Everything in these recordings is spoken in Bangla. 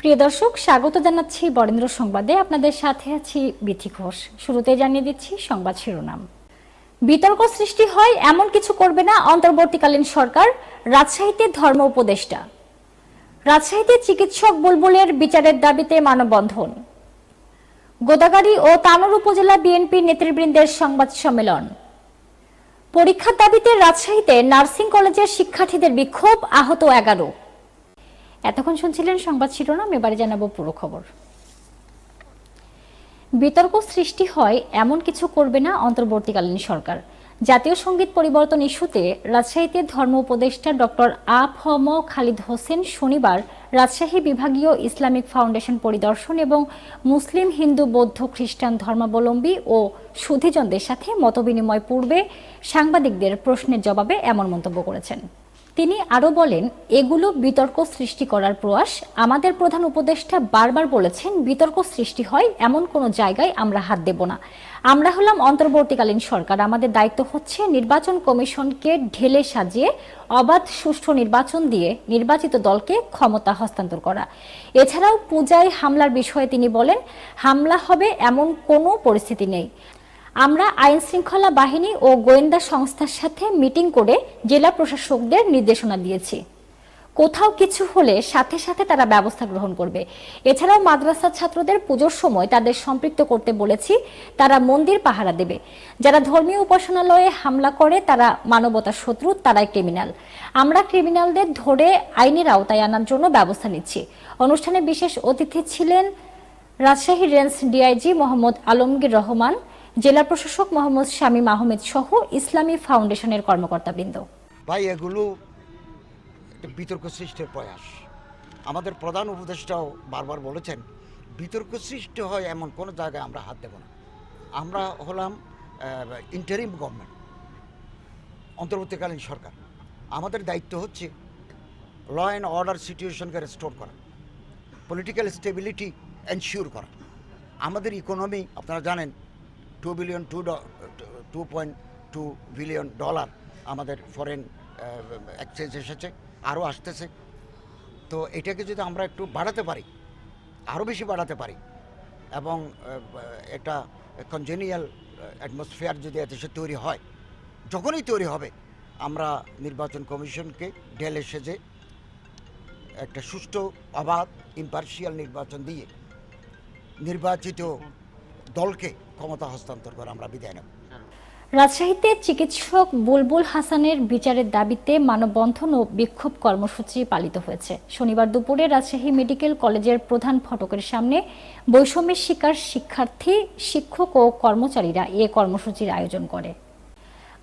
প্রিয় দর্শক, স্বাগত জানাচ্ছি বরেন্দ্র সংবাদে। আপনাদের সাথে আছি বিথি ঘোষ। শুরুতে জানিয়ে দিচ্ছি সংবাদ শিরোনাম। বিতর্ক সৃষ্টি হয়, এমন কিছু করবে না অন্তর্বর্তীকালীন সরকার, রাজশাহীতে ধর্ম উপদেষ্টা। রাজশাহীতে চিকিৎসক বুলবুলের বিচারের দাবিতে মানববন্ধন। গোদাগাড়ি ও তানোর উপজেলা বিএনপি নেতৃবৃন্দের সংবাদ সম্মেলন। পরীক্ষার দাবিতে রাজশাহীতে নার্সিং কলেজের শিক্ষার্থীদের বিক্ষোভ, আহত এগারো। এতক্ষণ শুনছিলেন সংবাদ শিরোনাম, এবারে জানাব পুরো খবর। বিতর্ক সৃষ্টি হয়, এমন কিছু করবে না অন্তর্বর্তীকালীন সরকার। জাতীয় সংগীত পরিবর্তন ইস্যুতে রাজশাহীতে ধর্ম উপদেষ্টা ডক্টর আ ফম খালিদ হোসেন শনিবার রাজশাহী বিভাগীয় ইসলামিক ফাউন্ডেশন পরিদর্শন এবং মুসলিম হিন্দু বৌদ্ধ খ্রিস্টান ধর্মাবলম্বী ও সুধিজনদের সাথে মতবিনিময় পূর্বে সাংবাদিকদের প্রশ্নের জবাবে এমন মন্তব্য করেছেন। তিনি আরও বলেন, এগুলো বিতর্ক সৃষ্টি করার প্রয়াস। আমাদের প্রধান উপদেষ্টা বারবার বলেছেন, বিতর্ক সৃষ্টি হয়, এমন কোনো জায়গায় আমরা হাত দেব না। আমরা হলাম অন্তর্বর্তীকালীন সরকার। আমাদের দায়িত্ব হচ্ছে নির্বাচন কমিশনকে ঢেলে সাজিয়ে অবাধ, সুষ্ঠু নির্বাচন দিয়ে নির্বাচিত দলকে ক্ষমতা হস্তান্তর করা। এছাড়াও পূজায় হামলার বিষয়ে তিনি বলেন, হামলা হবে এমন কোনো পরিস্থিতি নেই। আমরা আইন শৃঙ্খলা বাহিনী ও গোয়েন্দা সংস্থার সাথে মিটিং করে জেলা প্রশাসকদের নির্দেশনা দিয়েছি। কোথাও কিছু হলে সাথে সাথে তারা ব্যবস্থা গ্রহণ করবে। এছাড়াও মাদ্রাসা ছাত্রদের পুজোর সময় তাদের সম্পৃক্ত করতে বলেছি, তারা মন্দির পাহারা দেবে। যারা ধর্মীয় উপাসনালয়ে হামলা করে, তারা মানবতার শত্রু, তারাই ক্রিমিনাল আমরা ক্রিমিনালদের ধরে আইনের আওতায় আনার জন্য ব্যবস্থা নিচ্ছি। অনুষ্ঠানে বিশেষ অতিথি ছিলেন রাজশাহী রেঞ্জ ডিআইজি মোহাম্মদ আলমগীর রহমান জেলা প্রশাসক মোহাম্মদ শামীম আহমেদ সহ ইসলামী ফাউন্ডেশনের কর্মকর্তাবৃন্দ। ভাই, এগুলো একটা বিতর্ক সৃষ্টির প্রয়াস। আমাদের প্রধান উপদেষ্টাও বারবার বলেছেন বিতর্ক সৃষ্টি হয় এমন কোনো জায়গায় আমরা হাত দেব না। আমরা হলাম ইন্টারিম গভর্নমেন্ট অন্তর্বর্তীকালীন সরকার। আমাদের দায়িত্ব হচ্ছে ল অ্যান্ড অর্ডার সিচুয়েশনকে রেস্টোর করা পলিটিক্যাল স্টেবিলিটি এনশিওর করা। আমাদের ইকোনমি আপনারা জানেন two billion two two point two billion dollar আমাদের ফরেন এক্সচেঞ্জ এসেছে আরও আসতেছে। তো এটাকে যদি আমরা একটু বাড়াতে পারি আরও বেশি বাড়াতে পারি এবং আহ, একটা কনজেনিয়াল অ্যাটমসফিয়ার যদি এদেশে তৈরি হয় যখনই তৈরি হবে আমরা নির্বাচন কমিশনকে ঢেলে সেজে একটা সুষ্ঠু অবাধ ইম্পার্শিয়াল নির্বাচন দিয়ে নির্বাচিত দলকে ক্ষমতা হস্তান্তর করে আমরা বিদায় নেব। রাজশাহীতে চিকিৎসক বুলবুল হাসানের বিচারের দাবিতে মানববন্ধন ও বিক্ষোভ কর্মসূচি পালিত হয়েছে। শনিবার দুপুরে রাজশাহী মেডিকেল কলেজের প্রধান ফটকের সামনে বৈষম্যের শিকার শিক্ষার্থী, শিক্ষক ও কর্মচারীরা এ কর্মসূচির আয়োজন করে।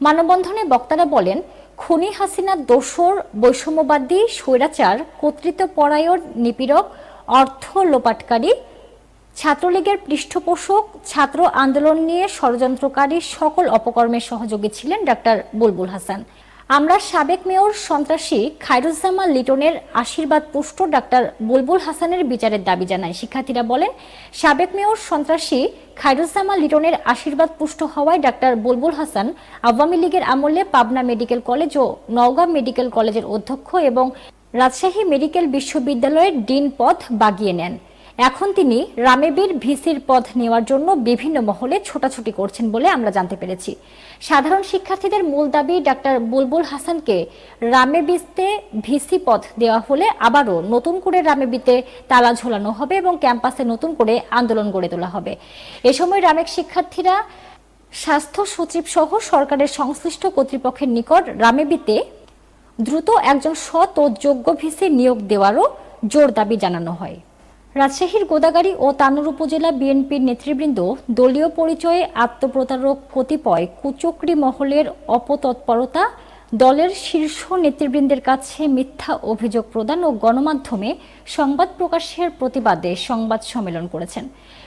মানববন্ধনে বক্তারা বলেন, খুনি হাসিনা দোসর, বৈষম্যবাদী, স্বৈরাচার, কর্তৃত্বপরায়ণ, নিপীড়ক, অর্থ লোপাটকারী ছাত্রলীগের পৃষ্ঠপোষক, ছাত্র আন্দোলন নিয়ে ষড়যন্ত্রকারী সকল অপকর্মের সহযোগী ছিলেন ডাক্তার বুলবুল হাসান। আমরা সাবেক মেয়র সন্ত্রাসী খায়রুজ্জামান লিটনের আশীর্বাদ পুষ্ট ডাক্তার বুলবুল হাসানের বিচারের দাবি জানায়। শিক্ষার্থীরা বলেন, সাবেক মেয়র সন্ত্রাসী খায়রুজ্জামান লিটনের আশীর্বাদ পুষ্ট হওয়ায় ডাক্তার বুলবুল হাসান আওয়ামী লীগের আমলে পাবনা মেডিকেল কলেজ ও নওগাঁ মেডিকেল কলেজের অধ্যক্ষ এবং রাজশাহী মেডিকেল বিশ্ববিদ্যালয়ের ডিন পদ বাগিয়ে নেন। এখন তিনি রামেবীর ভিসির পদ নেওয়ার জন্য বিভিন্ন মহলে ছোটাছুটি করছেন বলে আমরা জানতে পেরেছি। সাধারণ শিক্ষার্থীদের মূল দাবি ডাক্তার বুলবুল হাসানকে রামেবিতে ভিসি পদ দেওয়া হলে আবারও নতুন করে রামেবিতে তালা ঝোলানো হবে এবং ক্যাম্পাসে নতুন করে আন্দোলন গড়ে তোলা হবে। এ সময় রামেক শিক্ষার্থীরা স্বাস্থ্য সচিব সহ সরকারের সংশ্লিষ্ট কর্তৃপক্ষের নিকট রামেবিতে দ্রুত একজন সৎ ও যোগ্য ভিসি নিয়োগ দেওয়ারও জোর দাবি জানানো হয়। রাজশাহীর গোদাগাড়ি ও তানুর উপজেলা বিএনপির নেতৃবৃন্দ দলীয় পরিচয়ে আত্মপ্রতারক কতিপয় কুচক্রি মহলের অপতৎপরতা, দলের শীর্ষ নেতৃবৃন্দের কাছে মিথ্যা অভিযোগ প্রদান ও গণমাধ্যমে সংবাদ প্রকাশের প্রতিবাদে সংবাদ সম্মেলন করেছেন।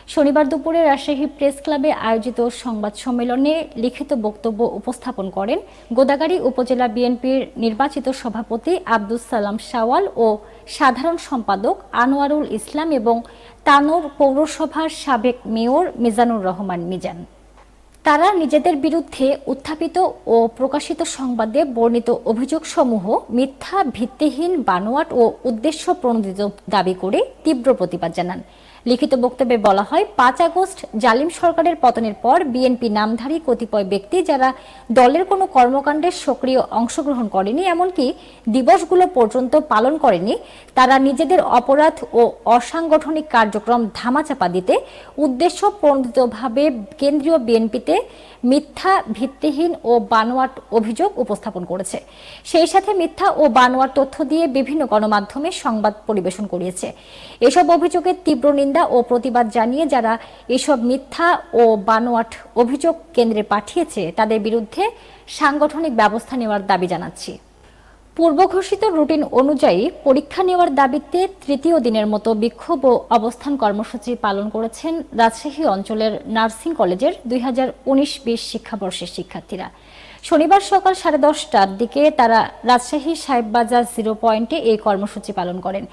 শনিবার দুপুরে রাজশাহী প্রেস ক্লাবে আয়োজিত সংবাদ সম্মেলনে লিখিত বক্তব্য উপস্থাপন করেন গোদাগাড়ি উপজেলা বিএনপির নির্বাচিত সভাপতি আব্দুস সালাম সাওয়াল ও সাধারণ সম্পাদক আনোয়ারুল ইসলাম এবং তানোর পৌরসভার সাবেক মেয়র মিজানুর রহমান মিজান। তারা নিজেদের বিরুদ্ধে উত্থাপিত ও প্রকাশিত সংবাদে বর্ণিত অভিযোগসমূহ মিথ্যা, ভিত্তিহীন, বানোয়াট ও উদ্দেশ্য প্রণোদিত দাবি করে তীব্র প্রতিবাদ জানান। লিখিত বক্তব্যে বলা হয়, পাঁচ আগস্ট জালিম সরকারের পতনের পর বিএনপি নামধারী কতিপয় ব্যক্তি যারা দলের কোনো কর্মকাণ্ডে সক্রিয় অংশগ্রহণ করেনি, এমনকি দিবসগুলো পর্যন্ত পালন করেনি, তারা নিজেদের অপরাধ ও অসাংগঠনিক কার্যক্রম ধামাচাপা দিতে উদ্দেশ্য প্রণোদিতভাবে কেন্দ্রীয় বিএনপিতে মিথ্যা, ভিত্তিহীন ও বানোয়াট অভিযোগ উপস্থাপন করেছে। সেই সাথে মিথ্যা ও বানোয়াট তথ্য দিয়ে বিভিন্ন গণমাধ্যমে সংবাদ পরিবেশন করিয়েছে। এসব অভিযোগের তীব্র নিন্দা ও প্রতিবাদ জানিয়ে যারা এসব মিথ্যা ও বানোয়াট অভিযোগ কেন্দ্রে পাঠিয়েছে, তাদের বিরুদ্ধে সাংগঠনিক ব্যবস্থা নেওয়ার দাবি জানাচ্ছি। পূর্ব ঘোষিত রুটিন অনুযায়ী পরীক্ষা নেওয়ার দাবিতে তৃতীয় দিনের মতো বিক্ষোভ ও অবস্থান কর্মসূচি পালন করেছেন রাজশাহী অঞ্চলের নার্সিং কলেজের দুই হাজার উনিশ বিশ শিক্ষাবর্ষের শিক্ষার্থীরা। শনিবার সকাল সাড়ে দশটার দিকে তারা রাজশাহী সাহেববাজার জিরো পয়েন্টে এই কর্মসূচি পালন করেন।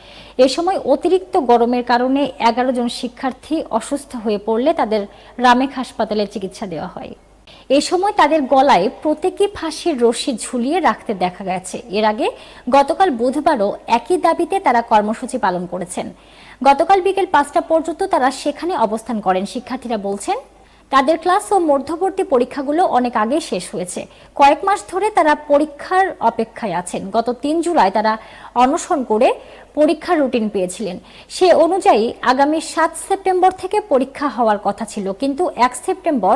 এ সময় অতিরিক্ত গরমের কারণে এগারো জন শিক্ষার্থী অসুস্থ হয়ে পড়লে তাদের রামেক হাসপাতালে চিকিৎসা দেওয়া হয়। এ সময় তাদের গলায় প্রতীকী ফাঁসির রশি ঝুলিয়ে রাখতে দেখা গেছে। এর আগে গতকাল বুধবারও একই দাবিতে তারা কর্মসূচি পালন করেছেন। গতকাল বিকেল পাঁচটা পর্যন্ত তারা সেখানে অবস্থান করেন। শিক্ষার্থীরা বলছেন তাদের ক্লাস ও মধ্যবর্তী পরীক্ষাগুলো অনেক আগে শেষ হয়েছে। কয়েক মাস ধরে তারা পরীক্ষার অপেক্ষায় আছেন। গত তিন জুলাই তারা অনশন করে পরীক্ষার রুটিন পেয়েছিলেন। সে অনুযায়ী আগামী সাত সেপ্টেম্বর থেকে পরীক্ষা হওয়ার কথা ছিল। কিন্তু এক সেপ্টেম্বর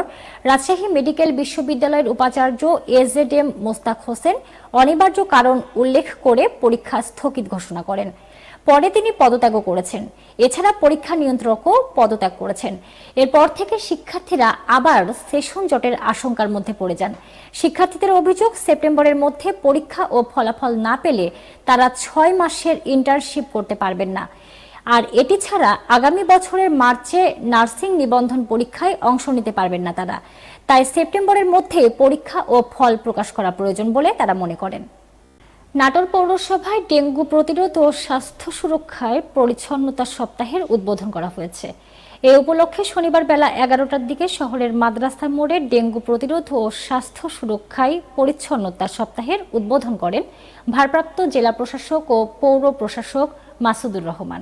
রাজশাহী মেডিকেল বিশ্ববিদ্যালয়ের উপাচার্য এজেড এম মোস্তাক হোসেন অনিবার্য কারণ উল্লেখ করে পরীক্ষা স্থগিত ঘোষণা করেন। পরে তিনি পদত্যাগও করেছেন। এছাড়া পরীক্ষা নিয়ন্ত্রকও পদত্যাগ করেছেন। এরপর থেকে শিক্ষার্থীরা আবার সেশন জটের আশঙ্কার মধ্যে পড়ে যান। শিক্ষার্থীদের অভিযোগ, সেপ্টেম্বরের মধ্যে পরীক্ষা ও ফলাফল না পেলে তারা ছয় মাসের ইন্টার্নশিপ করতে পারবেন না। আর এটি ছাড়া আগামী বছরের মার্চে নার্সিং নিবন্ধন পরীক্ষায় অংশ নিতে পারবেন না তারা। তাই সেপ্টেম্বরের মধ্যে পরীক্ষা ও ফল প্রকাশ করা প্রয়োজন বলে তারা মনে করেন। নাটোর পৌরসভায় ডেঙ্গু প্রতিরোধ ও স্বাস্থ্য সুরক্ষায় পরিচ্ছন্নতা সপ্তাহের উদ্বোধন করা হয়েছে। এ উপলক্ষে শনিবার বেলা এগারোটার দিকে শহরের মাদ্রাসা মোড়ে ডেঙ্গু প্রতিরোধ ও স্বাস্থ্য সুরক্ষায় পরিচ্ছন্নতা সপ্তাহের উদ্বোধন করেন ভারপ্রাপ্ত জেলা প্রশাসক ও পৌর প্রশাসক মাসুদুর রহমান।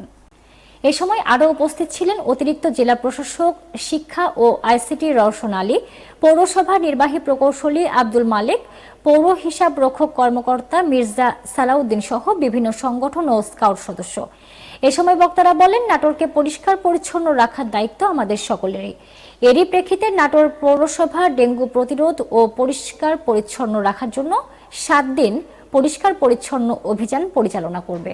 এ সময় আরও উপস্থিত ছিলেন অতিরিক্ত জেলা প্রশাসক, শিক্ষা ও আইসিটি রওশন আলী, পৌরসভা নির্বাহী প্রকৌশলী আব্দুল মালিক, পৌর হিসাব রক্ষক কর্মকর্তা মির্জা সালাউদ্দিন সহ বিভিন্ন সংগঠন ও স্কাউট সদস্য। এ সময় বক্তারা বলেন, নাটোরকে পরিষ্কার পরিচ্ছন্ন রাখার দায়িত্ব আমাদের সকলেরই। এরই প্রেক্ষিতে নাটোর পৌরসভা ডেঙ্গু প্রতিরোধ ও পরিষ্কার পরিচ্ছন্ন রাখার জন্য সাত দিন পরিষ্কার পরিচ্ছন্ন অভিযান পরিচালনা করবে।